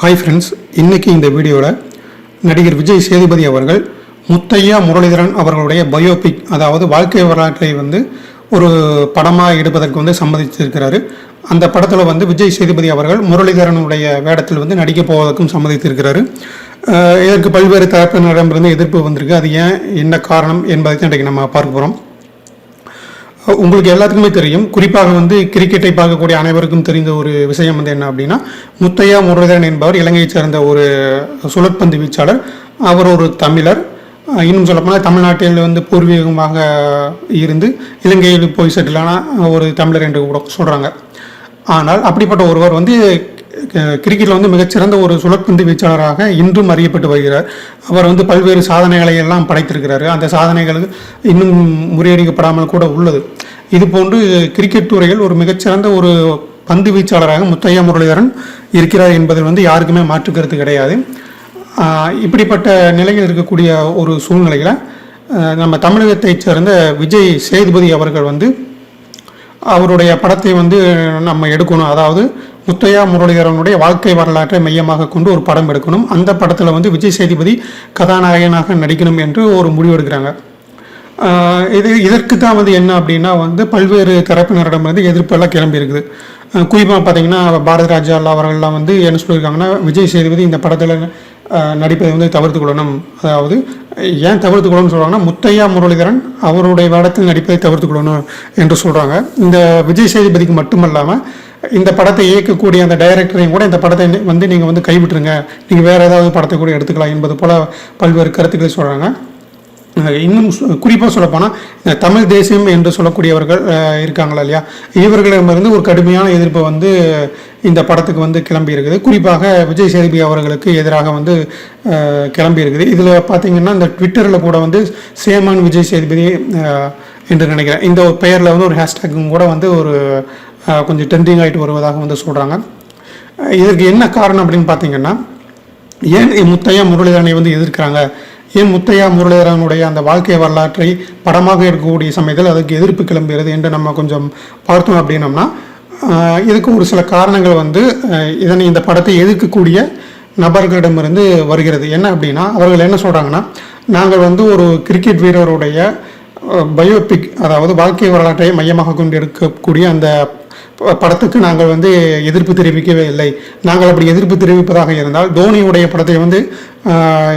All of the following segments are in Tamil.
ஹாய் ஃப்ரெண்ட்ஸ் இன்றைக்கி இந்த வீடியோவில் நடிகர் விஜய் சேதுபதி அவர்கள் முத்தையா முரளிதரன் அவர்களுடைய பயோபிக் அதாவது வாழ்க்கை வரலாற்றை வந்து ஒரு படமாக எடுப்பதற்கு வந்து சம்மதித்திருக்கிறாரு. அந்த படத்தில் வந்து விஜய் சேதுபதி அவர்கள் முரளிதரனுடைய வேடத்தில் வந்து நடிக்கப் போவதற்கும் சம்மதித்திருக்கிறாரு. இதற்கு பல்வேறு தரப்பினரிடமிருந்து எதிர்ப்பு வந்திருக்கு. அது ஏன் என்ன காரணம் என்பதை தான் இன்றைக்கு நம்ம பார்க்க போகிறோம் உங்களுக்கு எல்லாத்துக்குமே தெரியும். குறிப்பாக வந்து கிரிக்கெட்டை பார்க்கக்கூடிய அனைவருக்கும் தெரிந்த ஒரு விஷயம் வந்து என்ன அப்படின்னா முத்தையா முரளிதரன் என்பவர் இலங்கையைச் சேர்ந்த ஒரு சுழற்பந்து வீச்சாளர். அவர் ஒரு தமிழர். இன்னும் சொல்லப்போனால் தமிழ்நாட்டில் வந்து பூர்வீகமாக இருந்து இலங்கையில் போய் செட்டிலான ஒரு தமிழர் என்று கூட சொல்கிறாங்க ஆனால் அப்படிப்பட்ட ஒருவர் வந்து கிரிக்கெட்டில் வந்து மிகச்சிறந்த ஒரு சுழற்பந்து வீச்சாளராக இன்றும் அறியப்பட்டு வருகிறார். அவர் வந்து பல்வேறு சாதனைகளை எல்லாம் படைத்திருக்கிறார். அந்த சாதனைகள் இன்னும் முறியடிக்கப்படாமல் கூட உள்ளது. இது போன்று கிரிக்கெட் துறையில் ஒரு மிகச்சிறந்த ஒரு பந்து வீச்சாளராக முத்தையா முரளிதரன் இருக்கிறார் என்பதில் வந்து யாருக்குமே மாற்று கருத்து கிடையாது. இப்படிப்பட்ட நிலையில் இருக்கக்கூடிய ஒரு சூழ்நிலையில் நம்ம தமிழகத்தைச் சேர்ந்த விஜய் சேதுபதி அவர்கள் வந்து அவருடைய படத்தை வந்து நம்ம எடுக்கணும். அதாவது முத்தையா முரளிதரனுடைய வாழ்க்கை வரலாற்றை மையமாக கொண்டு ஒரு படம் எடுக்கணும். அந்த படத்தில் வந்து விஜய் சேதுபதி கதாநாயகனாக நடிக்கணும் என்று ஒரு முடிவு எடுக்கிறாங்க இது இதற்கு தான் வந்து என்ன அப்படின்னா வந்து பல்வேறு தரப்பினரிடம் வந்து எதிர்ப்பெல்லாம் கிளம்பி இருக்குது. குறிப்பாக பார்த்தீங்கன்னா பாரத ராஜா அவர்கள்லாம் வந்து என்ன சொல்லியிருக்காங்கன்னா விஜய் சேதுபதி இந்த படத்தில் நடிப்பதை வந்து தவிர்த்து கொள்ளணும். அதாவது ஏன் தவிர்த்து கொள்ளணும்னு சொல்கிறாங்கன்னா முத்தையா முரளிதரன் அவருடைய வேடத்தில் நடிப்பதை தவிர்த்து கொள்ளணும் என்று சொல்கிறாங்க இந்த விஜய் சேதுபதிக்கு மட்டுமல்லாமல் இந்த படத்தை இயக்கக்கூடிய அந்த டைரக்டரையும் கூட இந்த படத்தை வந்து நீங்கள் வந்து கைவிட்டுருங்க. நீங்கள் வேறு ஏதாவது படத்தை கூட எடுத்துக்கலாம் என்பது போல் பல்வேறு கருத்துக்களை சொல்கிறாங்க இன்னும் குறிப்பாக சொல்லப்போனால் தமிழ் தேசியம் என்று சொல்லக்கூடியவர்கள் இருக்காங்களா இல்லையா? இவர்களிடமிருந்து ஒரு கடுமையான எதிர்ப்பு வந்து இந்த படத்துக்கு வந்து கிளம்பி இருக்குது. குறிப்பாக விஜய் சேதுபதி அவர்களுக்கு எதிராக வந்து கிளம்பி இருக்குது. இதில் பார்த்தீங்கன்னா இந்த ட்விட்டரில் கூட வந்து சேமான் விஜய் சேதுபதி என்று நினைக்கிறேன். இந்த ஒரு பெயரில் வந்து ஒரு ஹேஷ்டேக்கும் கூட வந்து ஒரு கொஞ்சம் ட்ரெண்டிங் ஆகிட்டு வருவதாக வந்து சொல்கிறாங்க இதற்கு என்ன காரணம் அப்படின்னு பார்த்தீங்கன்னா ஏன் முத்தையா முரளிதரனை வந்து எதிர்க்கிறாங்க? ஏன் முத்தையா முரளிதரனுடைய அந்த வாழ்க்கை வரலாற்றை படமாக எடுக்கக்கூடிய சமயத்தில் அதுக்கு எதிர்ப்பு கிளம்புகிறது என்று நம்ம கொஞ்சம் பார்த்தோம் அப்படின்னம்னா இதுக்கு ஒரு சில காரணங்கள் வந்து இதனை இந்த படத்தை எதிர்க்கக்கூடிய நபர்களிடமிருந்து வருகிறது. என்ன அப்படின்னா அவர்கள் என்ன சொல்கிறாங்கன்னா நாங்கள் வந்து ஒரு கிரிக்கெட் வீரருடைய பயோபிக் அதாவது வாழ்க்கை வரலாற்றை மையமாக கொண்டு எடுக்கக்கூடிய அந்த படத்துக்கு நாங்கள் வந்து எதிர்ப்பு தெரிவிக்கவே இல்லை. நாங்கள் அப்படி எதிர்ப்பு தெரிவிப்பதாக இருந்தால் தோனியுடைய படத்தை வந்து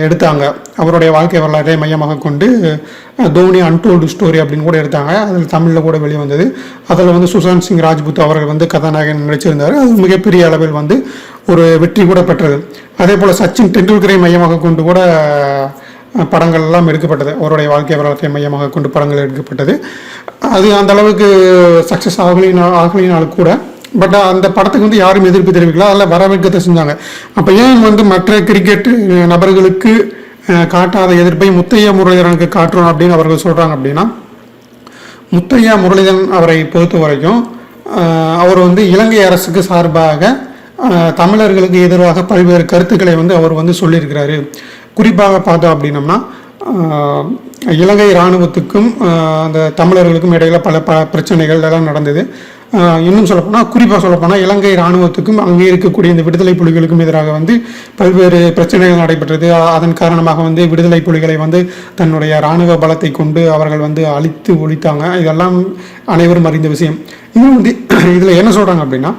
எடுத்தாங்க. அவருடைய வாழ்க்கை வரலாற்றை மையமாக கொண்டு தோனி அன்டோல்டு ஸ்டோரி அப்படின்னு கூட எடுத்தாங்க. அதில் தமிழில் கூட வெளியே வந்தது அதில் வந்து சுஷாந்த் சிங் ராஜ்புத் அவர்கள் வந்து கதாநாயகன் நடிச்சிருந்தார். அது மிகப்பெரிய அளவில் வந்து ஒரு வெற்றி கூட பெற்றது. அதே போல் சச்சின் டெண்டுல்கரை மையமாக கொண்டு கூட படங்கள் எல்லாம் எடுக்கப்பட்டது. அவருடைய வாழ்க்கை வரலாற்றை மையமாக கொண்டு படங்கள் எடுக்கப்பட்டது. அது அந்த அளவுக்கு சக்ஸஸ் ஆகலினால் ஆகலினாலும் கூட பட் அந்த படத்துக்கு வந்து யாரும் எதிர்ப்பு தெரிவிக்கல. அதில் வரவேற்கத்தை செஞ்சாங்க. அப்போ ஏன் வந்து மற்ற கிரிக்கெட் நபர்களுக்கு காட்டாத எதிர்ப்பை முத்தையா முரளிதரனுக்கு காட்டுறோம் அப்படின்னு அவர்கள் சொல்கிறாங்க அப்படின்னா முத்தையா முரளிதரன் அவரை பொறுத்த வரைக்கும் அவர் வந்து இலங்கை அரசுக்கு சார்பாக தமிழர்களுக்கு எதிராக பல்வேறு கருத்துக்களை வந்து அவர் வந்து சொல்லியிருக்கிறாரு. குறிப்பாக பார்த்தோம் அப்படின்னம்னா இலங்கை இராணுவத்துக்கும் அந்த தமிழர்களுக்கும் இடையில பல ப பிரச்சனைகள் எல்லாம் நடந்தது. இன்னும் சொல்லப்போனால் குறிப்பாக சொல்லப்போனால் இலங்கை இராணுவத்துக்கும் அங்கே இருக்கக்கூடிய இந்த விடுதலை புலிகளுக்கும் எதிராக வந்து பல்வேறு பிரச்சனைகள் நடைபெற்றது. அதன் காரணமாக வந்து விடுதலை புலிகளை வந்து தன்னுடைய இராணுவ பலத்தை கொண்டு அவர்கள் வந்து அழித்து ஒழித்தாங்க. இதெல்லாம் அனைவரும் அறிந்த விஷயம். இது வந்து இதில் என்ன சொல்கிறாங்க அப்படின்னா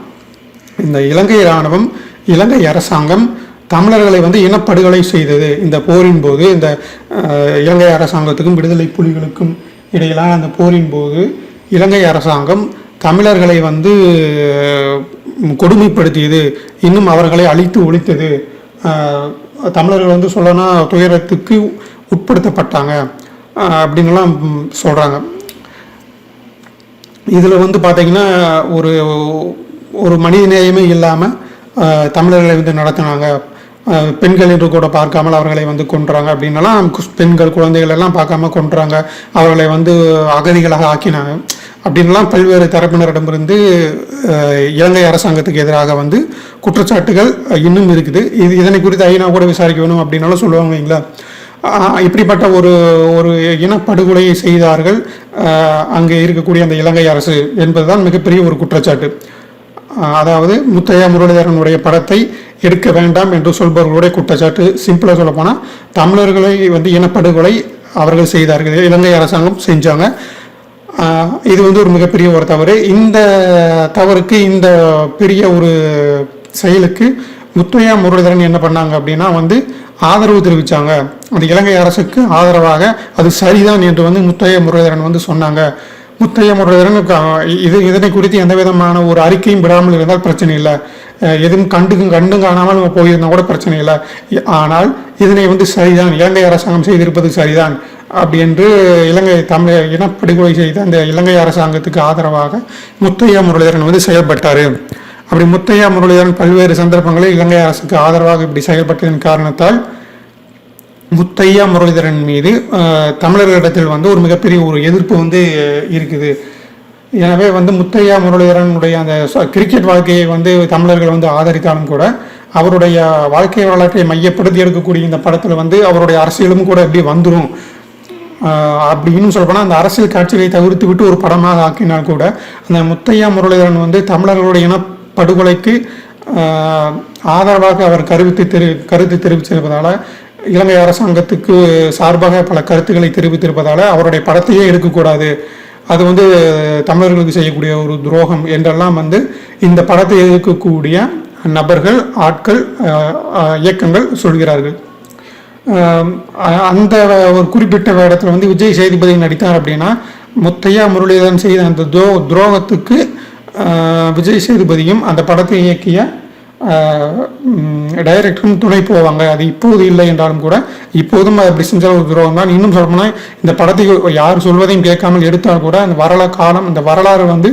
இந்த இலங்கை இராணுவம் இலங்கை அரசாங்கம் தமிழர்களை வந்து இனப்படுகொலை செய்தது. இந்த போரின் போது இந்த இலங்கை அரசாங்கத்துக்கும் விடுதலை புலிகளுக்கும் இடையிலான அந்த போரின் போது இலங்கை அரசாங்கம் தமிழர்களை வந்து கொடுமைப்படுத்தியது. இன்னும் அவர்களை அழித்து ஒழித்தது. தமிழர்கள் வந்து சொல்லனா துயரத்துக்கு உட்படுத்தப்பட்டாங்க. அப்படின்லாம் சொல்கிறாங்க இதில் வந்து பார்த்தீங்கன்னா ஒரு ஒரு மனித நேயமே இல்லாமல் தமிழர்களை வந்து நடத்தினாங்க. பெண்கள் என்று கூட பார்க்காமல் அவர்களை வந்து கொன்றாங்க அப்படின்னலாம் பெண்கள் குழந்தைகள் எல்லாம் பார்க்காம கொன்றாங்க. அவர்களை வந்து அகதிகளாக ஆக்கினாங்க. அப்படின்லாம் பல்வேறு தரப்பினரிடமிருந்து இலங்கை அரசாங்கத்துக்கு எதிராக வந்து குற்றச்சாட்டுகள் இன்னும் இருக்குது. இது இதனை குறித்து ஐநா கூட விசாரிக்க வேணும் அப்படின்னாலும் சொல்லுவாங்க இல்லைங்களா? இப்படிப்பட்ட ஒரு ஒரு இனப்படுகொலையை செய்தார்கள். அங்கே இருக்கக்கூடிய அந்த இலங்கை அரசு என்பதுதான் மிகப்பெரிய ஒரு குற்றச்சாட்டு. அதாவது முத்தையா முரளிதரனுடைய படத்தை எடுக்க வேண்டாம் என்று சொல்பவர்களுடைய குற்றச்சாட்டு சிம்பிளாக சொல்ல போனால் தமிழர்களை வந்து இனப்படுகொலை அவர்கள் செய்தார்கள். இலங்கை அரசாங்கம் செஞ்சாங்க. இது வந்து ஒரு மிகப்பெரிய ஒரு தவறு. இந்த தவறுக்கு இந்த பெரிய ஒரு செயலுக்கு முத்தையா முரளிதரன் என்ன பண்ணாங்க அப்படின்னா வந்து ஆதரவு தெரிவித்தாங்க அந்த இலங்கை அரசுக்கு ஆதரவாக அது சரிதான் என்று வந்து முத்தையா முரளிதரன் வந்து சொன்னாங்க. முத்தையா முரளிதரன் இது இதனை குறித்து எந்த விதமான ஒரு அறிக்கையும் விடாமல் இருந்தால் பிரச்சனை இல்லை. எதுவும் கண்டுக்கும் கண்டும் காணாமல் நம்ம போயிருந்தா கூட பிரச்சனை இல்லை. ஆனால் இதனை வந்து சரிதான் இலங்கை அரசாங்கம் செய்திருப்பது சரிதான் அப்படி என்று இலங்கை தமிழ் இனப்படுகொலை செய்த அந்த இலங்கை அரசாங்கத்துக்கு ஆதரவாக முத்தையா முரளிதரன் வந்து செயல்பட்டார். அப்படி முத்தையா முரளிதரன் பல்வேறு சந்தர்ப்பங்களில் இலங்கை அரசுக்கு ஆதரவாக இப்படி செயல்பட்டதன் காரணத்தால் முத்தையா முரளிதரன் மீது தமிழர்களிடத்தில் வந்து ஒரு மிகப்பெரிய ஒரு எதிர்ப்பு வந்து இருக்குது. எனவே வந்து முத்தையா முரளிதரனுடைய அந்த கிரிக்கெட் வாழ்க்கையை வந்து தமிழர்கள் வந்து ஆதரித்தாலும் கூட அவருடைய வாழ்க்கை வரலாற்றை மையப்படுத்தி எடுக்கக்கூடிய இந்த படத்தில் வந்து அவருடைய அரசியலும் கூட எப்படி வந்துடும் அப்படி இன்னும் சொல்லப்போனால் அந்த அரசியல் காட்சிகளை தவிர்த்து விட்டு ஒரு படமாக ஆக்கினால் கூட அந்த முத்தையா முரளிதரன் வந்து தமிழர்களுடைய இனப்படுகொலைக்கு படுகொலைக்கு ஆதரவாக அவர் கருத்து தெரி கருத்து தெரிவித்திருப்பதால் இலங்கை அரசாங்கத்துக்கு சார்பாக பல கருத்துக்களை தெரிவித்திருப்பதால் அவருடைய படத்தையே எடுக்கக்கூடாது. அது வந்து தமிழர்களுக்கு செய்யக்கூடிய ஒரு துரோகம் என்றெல்லாம் வந்து இந்த படத்தை எதிர்க்கக்கூடிய நபர்கள் ஆட்கள் இயக்கங்கள் சொல்கிறார்கள். அந்த ஒரு குறிப்பிட்ட இடத்துல வந்து விஜய் சேதுபதி நடித்தார் அப்படின்னா முத்தையா முரளிதரன் செய்த அந்த துரோ துரோகத்துக்கு விஜய் சேதுபதியும் அந்த படத்தை இயக்கிய டைரக்டரும் துணை போவாங்க. அது இப்போது இல்லை என்றாலும் கூட இப்போதும் அது அப்படி செஞ்ச ஒரு துரோகம் தான். இன்னும் சொல்லப்போனால் இந்த படத்தை யார் சொல்வதையும் கேட்காமல் எடுத்தால் கூட அந்த வரலா காலம் இந்த வரலாறு வந்து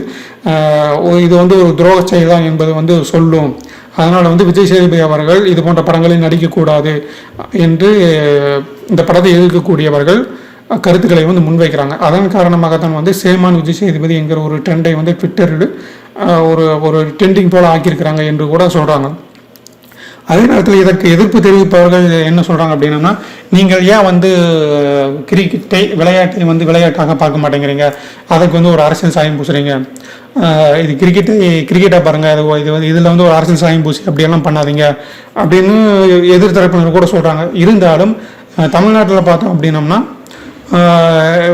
இது வந்து ஒரு துரோக செயல் தான் என்பது வந்து சொல்லும். அதனால் வந்து விஜய் சேதுபதி அவர்கள் இது போன்ற படங்களில் நடிக்கக்கூடாது என்று இந்த படத்தை எதிர்க்கக்கூடியவர்கள் கருத்துக்களை வந்து முன்வைக்கிறாங்க. அதன் காரணமாகத்தான் வந்து சேமான் விஜய் சேதுபதி என்கிற ஒரு ட்ரெண்டை வந்து ட்விட்டரில் ஒரு ஒரு ட்ரெண்டிங் போல ஆக்கியிருக்கிறாங்க என்று கூட சொல்கிறாங்க அதே நேரத்தில் இதற்கு எதிர்ப்பு தெரிவிப்பவர்கள் என்ன சொல்கிறாங்க அப்படின்னா நீங்கள் ஏன் வந்து கிரிக்கெட்டை விளையாட்டை வந்து விளையாட்டாக பார்க்க மாட்டேங்கிறீங்க? அதுக்கு வந்து ஒரு அரசியல் சாயம் பூசுறீங்க. இது கிரிக்கெட்டை கிரிக்கெட்டாக பாருங்கள் அது இது வந்து இதில் வந்து ஒரு அரசியல் சாயம் பூசி அப்படியெல்லாம் பண்ணாதீங்க. அப்படின்னு எதிர்த்தரப்பினர் கூட சொல்கிறாங்க இருந்தாலும் தமிழ்நாட்டில் பார்த்தோம் அப்படின்னம்னா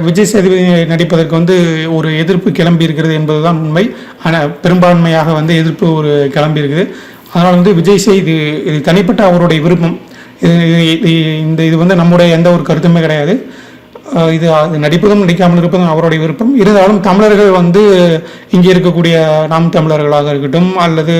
விஜய் சேதுபதி நடிப்பதற்கு வந்து ஒரு எதிர்ப்பு கிளம்பி இருக்கிறது என்பதுதான் உண்மை. ஆனால் பெரும்பான்மையாக வந்து எதிர்ப்பு ஒரு கிளம்பி இருக்குது. அதனால் வந்து விஜய் சேது இது தனிப்பட்ட அவருடைய விருப்பம். இது இந்த இது வந்து நம்முடைய எந்த ஒரு கருத்துமே கிடையாது. இது அது நடிப்பதும் நடிக்காமல் இருப்பதும் அவருடைய விருப்பம். இருந்தாலும் தமிழர்கள் வந்து இங்கே இருக்கக்கூடிய நாம் தமிழர்களாக இருக்கட்டும் அல்லது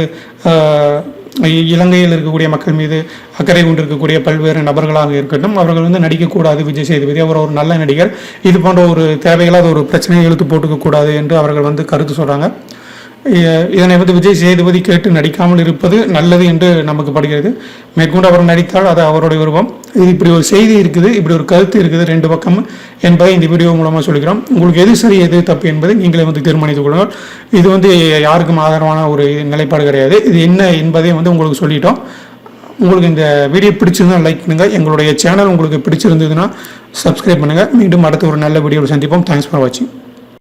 இலங்கையில் இருக்கக்கூடிய மக்கள் மீது அக்கறை கொண்டிருக்கக்கூடிய பல்வேறு நபர்களாக இருக்கட்டும் அவர்கள் வந்து நடிக்கக்கூடாது விஜய் சேதுபதி. அவர் ஒரு நல்ல நடிகர். இது போன்ற ஒரு தேவையில்லாத ஒரு பிரச்சனையை இழுத்து போட்டுக்க கூடாது என்று அவர்கள் வந்து கருத்து சொல்கிறாங்க இதனை வந்து விஜய் சேதுபதி கேட்டு நடிக்காமல் இருப்பது நல்லது என்று நமக்கு படுகிறது. மேற்கொண்டு அவர் நடித்தால் அது அவருடைய விருப்பம். இது இப்படி ஒரு செய்தி இருக்குது இப்படி ஒரு கருத்து இருக்குது ரெண்டு பக்கம் என்பதை இந்த வீடியோ மூலமாக சொல்லிக்கிறோம். உங்களுக்கு எது சரி எது தப்பு என்பதை நீங்களே வந்து தீர்மானித்துக் கொள்ளுங்கள். இது வந்து யாருக்கும் ஆதரவான ஒரு நிலைப்பாடு கிடையாது. இது என்ன என்பதை வந்து உங்களுக்கு சொல்லிட்டோம். உங்களுக்கு இந்த வீடியோ பிடிச்சிருந்தா லைக் பண்ணுங்கள் எங்களுடைய சேனல் உங்களுக்கு பிடிச்சிருந்ததுன்னா சப்ஸ்கிரைப் பண்ணுங்கள் மீண்டும் அடுத்த ஒரு நல்ல வீடியோவில் சந்திப்போம். தேங்க்ஸ் ஃபார் வாட்சிங்